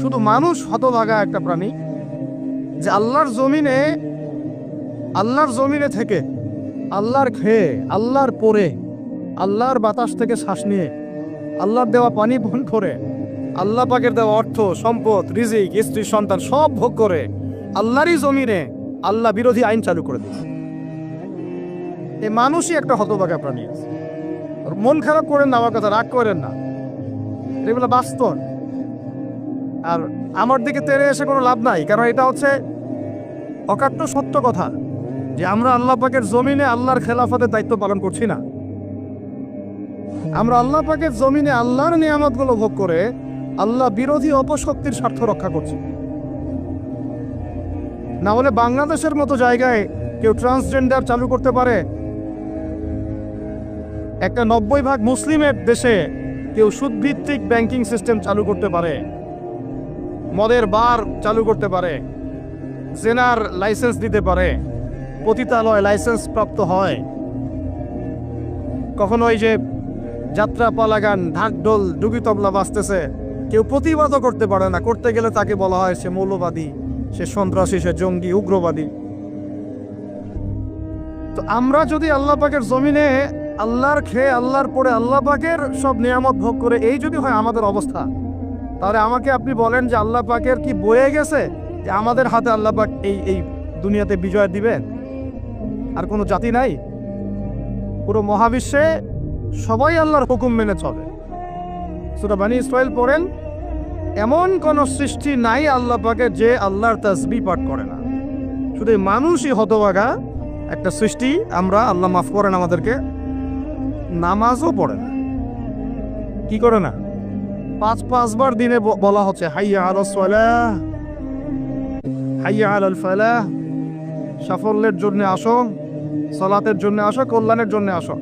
শুধু মানুষ হতভাগা একটা প্রাণী যে আল্লাহর জমিনে আল্লাহর জমিনে থেকে, আল্লাহর খেয়ে, আল্লাহর পরে আল্লাহর বাতাস থেকে শ্বাস নিয়ে, আল্লাহর দেওয়া পানি বহন করে, আল্লাহ পাকের দেওয়া অর্থ, সম্পদ, রিজিক, স্ত্রী, সন্তান সব ভোগ করে, আল্লাহরই জমিনে আল্লাহ বিরোধী আইন চালু করে দিয়েছে। এই মানুষই একটা হতভাগা প্রাণী আছে। মন খারাপ করেন না, আমার কথা রাগ করেন না। এগুলো বাস্তব। আর আমার দিকে তেরে এসে কোনো লাভ নাই, কারণ এটা হচ্ছে অকাট্য সত্য কথা যে আমরা আল্লাহ পাকের জমিনে আল্লাহর খেলাফতের দায়িত্ব পালন করছি না। আমরা আল্লাহ পাকের জমিনে আল্লাহর নিয়ামতগুলো ভোগ করে আল্লাহ বিরোধী অপশক্তির স্বার্থ রক্ষা করছি। না হলে বাংলাদেশের মতো জায়গায় কেউ ট্রান্সজেন্ডার চালু করতে পারে, একটা নব্বই ভাগ মুসলিমের দেশে কেউ সুদভিত্তিক ব্যাংকিং সিস্টেম চালু করতে পারে। মদের বার চালু করতে পারে, জেনার লাইসেন্স দিতে পারে, পতিতালয় লাইসেন্স প্রাপ্ত হয়। কখনো ওই যে যাত্রা পালাগান ঢাক ঢোল ডুবি তবলা বাজতেছে, কেউ প্রতিবাদও করতে পারে না। করতে গেলে তাকে বলা হয় সে মৌলবাদী, সে সন্ত্রাসী, সে জঙ্গি, উগ্রবাদী। তো আমরা যদি আল্লাহ পাকের জমিনে আল্লাহর খেয়ে, আল্লাহর পরে আল্লাহ পাকের সব নিয়ামত ভোগ করে, এই যদি হয় আমাদের অবস্থা। তাহলে আমাকে আপনি বলেন যে আল্লাহ পাকের কি বয়ে গেছে যে আমাদের হাতে আল্লাহ পাক এই এই দুনিয়াতে বিজয় দিবেন? আর কোনো জাতি নাই? পুরো মহাবিশ্বে সবাই আল্লাহর হুকুম মেনে চলে। সুরা বানি ইসরায়েল পড়েন, এমন কোন সৃষ্টি নাই আল্লাহ পাকে যে আল্লাহর তাসবি পাঠ করে না। শুধু মানুষই হতভাগা। একটা সৃষ্টি আমরা, আল্লাহ মাফ করেন আমাদেরকে, নামাজও পড়ে না। কি করে না? পাঁচ পাঁচবার দিনে বলা হচ্ছে, হাইয়া আল সালাহ, হাইয়া আল ফালাহ, সাফল্যের জন্য আসো, সলাতের জন্য আসো, কল্যাণের জন্য আসো।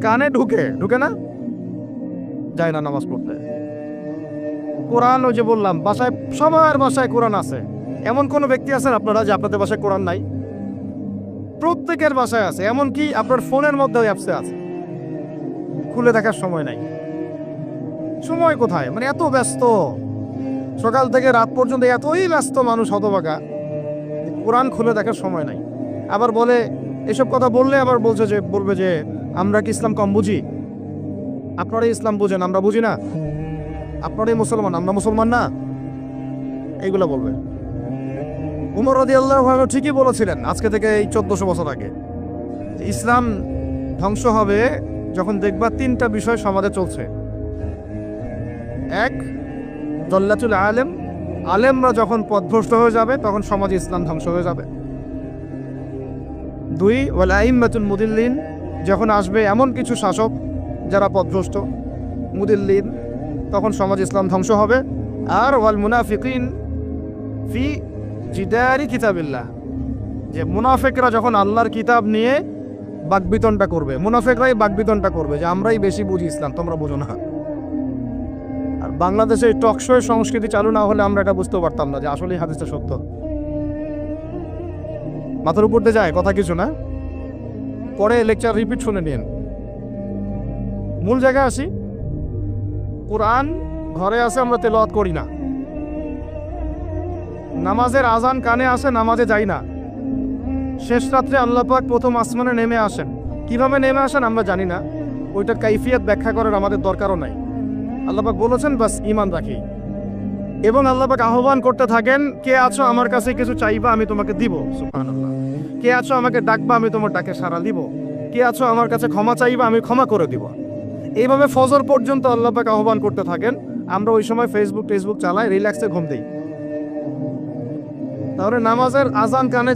কানে ঢুকে ঢুকে না? যায় না নামাজ পড়তে। কোরআন ওই যে বললাম, বাসায়, সবার বাসায় কোরআন আছে। এমন কোন ব্যক্তি আছেন আপনারা যে আপনাদের বাসায় কোরআন নাই? প্রত্যেকের বাসায় আছে, এমনকি আপনার ফোনের মধ্যে অ্যাপসে আছে। খুলে দেখার সময় নাই। সময় কোথায়? মানে এত ব্যস্ত। সকাল থেকে রাত পর্যন্ত এতই ব্যস্ত মানুষ হতবাকা কোরআন খুলে দেখার সময় নাই। আবার বলে, এসব কথা বললে আবার বলছে যে, বলবে যে, আমরা কি ইসলাম কম বুঝি? আপনারাই ইসলাম বুঝেন, আমরা বুঝি না। আপনারাই মুসলমান, আমরা মুসলমান না। এইগুলো বলবে। উমর রদি আল্লাহ ঠিকই বলেছিলেন, আজকে থেকে এই চোদ্দশো বছর আগে। ইসলাম ধ্বংস হবে যখন দেখবা তিনটা বিষয় সমাজে চলছে। এক জল্লাতুল আলেম। আলেমরা যখন পথভ্রষ্ট হয়ে যাবে, তখন সমাজে ইসলাম ধ্বংস হয়ে যাবে। দুই, ওয়াল আইম্মাতুল মুদিল্লিন, যখন আসবে এমন কিছু শাসক যারা পথভ্রষ্ট, মুদিল্লিন, তখন সমাজ ইসলাম ধ্বংস হবে। আর ওয়াল মুনাফিকিন ফি জিদারি কিতাবিল্লাহ, যে মুনাফেকরা যখন আল্লাহর কিতাব নিয়ে বাকবিতনটা করবে, মুনাফেকরাই বাকবিতনটা করবে, যে আমরাই বেশি বুঝি ইসলাম, তোমরা বোঝো না। বাংলাদেশে টকশোয় সংস্কৃতি চালু না হলে আমরা এটা বুঝতে পারতাম না যে আসলেই হাদিসটা সত্য। মাথার উপর দিয়ে যায়, কথা কিছু না। পরে লেকচার রিপিট শুনে নিন। মূল জায়গায় আসি। কোরআন ঘরে আছে, আমরা তেলাওয়াত করি না। নামাজের আজান কানে আসে, নামাজে যাই না। শেষ রাত্রে আল্লাহ পাক প্রথম আসমানে নেমে আসেন। কীভাবে নেমে আসেন আমরা জানি না। ওইটার কাইফিয়ত ব্যাখ্যা করার আমাদের দরকারও নাই। আল্লাহ পাক বলেছেন, বাস ইমান রাখি। এবং আল্লাহ পাক আহ্বান করতে থাকেন, কে আছো আমার কাছে কিছু চাইবা, আমি তোমাকে দিব। কে আছো আমাকে ডাকবা, আমি তোমার ডাকে সাড়া দিব। কে আছো আমার কাছে ক্ষমা চাইবা, আমি ক্ষমা করে দিব। এইভাবে ফজর পর্যন্ত আল্লাহ পাক আহ্বান করতে থাকেন। আমরা ওই সময় ফেসবুক টেসবুক চালাই, রিল্যাক্সে ঘুম দিই। তাহলে নামাজের আজান কানে